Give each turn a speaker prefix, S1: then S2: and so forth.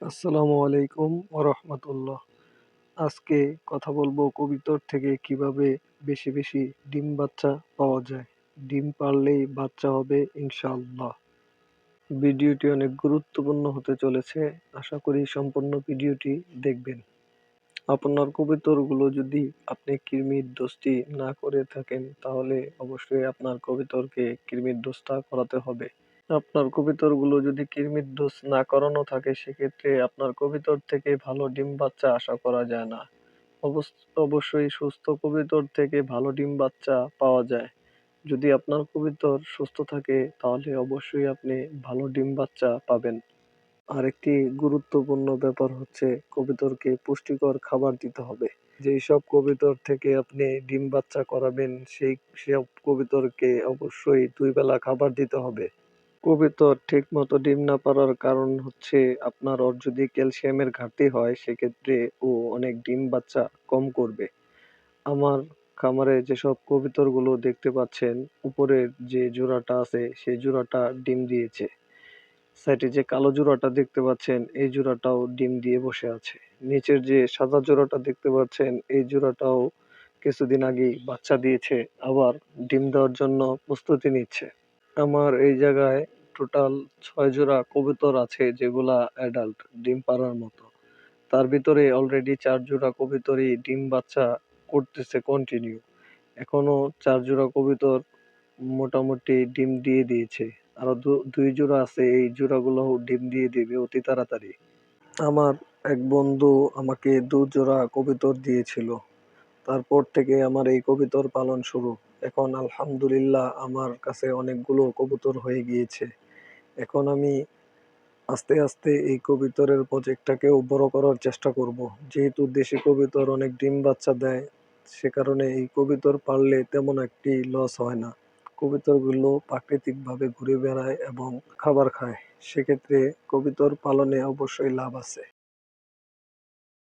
S1: আসসালামু আলাইকুম ওরহমতুল্লাহ। আজকে কথা বলব কবিতর থেকে কীভাবে বেশি বেশি ডিম বাচ্চা পাওয়া যায়। ডিম পারলেই বাচ্চা হবে ইনশাআল্লাহ। ভিডিওটি অনেক গুরুত্বপূর্ণ হতে চলেছে, আশা করি সম্পূর্ণ ভিডিওটি দেখবেন। আপনার কবিতরগুলো যদি আপনি কৃমির দোষটি না করে থাকেন, তাহলে অবশ্যই আপনার কবিতরকে কৃমির দোষটা করাতে হবে। আপনার কবিতরগুলো যদি কৃমির ডোজ না করানো থাকে, সেক্ষেত্রে আপনার কবিতর থেকে ভালো ডিম বাচ্চা আশা করা যায় না। অবশ্যই সুস্থ কবিতর থেকে ভালো ডিম বাচ্চা পাওয়া যায়। যদি আপনার কবিতর সুস্থ থাকে, তাহলে অবশ্যই আপনি ভালো ডিম বাচ্চা পাবেন। আরেকটি গুরুত্বপূর্ণ ব্যাপার হচ্ছে, কবিতরকে পুষ্টিকর খাবার দিতে হবে। যেই সব কবিতর থেকে আপনি ডিম বাচ্চা করাবেন, সেই সব কবিতরকে অবশ্যই দুই বেলা খাবার দিতে হবে। কবিতর ঠিক মতো ডিম না পাড়ার কারণ হচ্ছে আপনার ওর যদি ক্যালসিয়ামের ঘাটতি হয়, সেক্ষেত্রে ও অনেক ডিম বাচ্চা কম করবে। আমার খামারে যেসব কবিতরগুলো দেখতে পাচ্ছেন, উপরের যে জোড়াটা আছে, সেই জোড়াটা ডিম দিয়েছে। সাইডে যে কালো জোড়াটা দেখতে পাচ্ছেন, এই জোড়াটাও ডিম দিয়ে বসে আছে। নিচের যে সাদা জোড়াটা দেখতে পাচ্ছেন, এই জোড়াটাও কিছুদিন আগেই বাচ্চা দিয়েছে, আবার ডিম দেওয়ার জন্য প্রস্তুতি নিচ্ছে। আমার এই জায়গায় টোটাল ছয় জোড়া কবুতর আছে, যেগুলা অ্যাডাল্ট ডিম পাড়ার মতো। তার ভিতরে অলরেডি চার জোড়া কবুতরই ডিম বাচ্চা করতেছে কন্টিনিউ এখনও চার জোড়া কবুতর মোটামুটি ডিম দিয়ে দিয়েছে। আরও দুই জোড়া আছে, এই জোড়াগুলো ডিম দিয়ে দিবে অতি তাড়াতাড়ি। আমার এক বন্ধু আমাকে দু জোড়া কবুতর দিয়েছিল। তারপর থেকে আমার এই কবুতর পালন শুরু। এখন আলহামদুলিল্লাহ আমার কাছে অনেকগুলো কবুতর হয়ে গিয়েছে। এখন আমি আস্তে আস্তে এই কবিতরের প্রজেক্টটাকেও বড় করার চেষ্টা করব। যেহেতু দেশি কবিতর অনেক ডিম বাচ্চা দেয়, সে কারণে এই কবিতর পারলে তেমন একটি লস হয় না। কবিতরগুলো প্রাকৃতিকভাবে ঘুরে বেড়ায় এবং খাবার খায়। সেক্ষেত্রে কবিতর পালনে অবশ্যই লাভ আছে।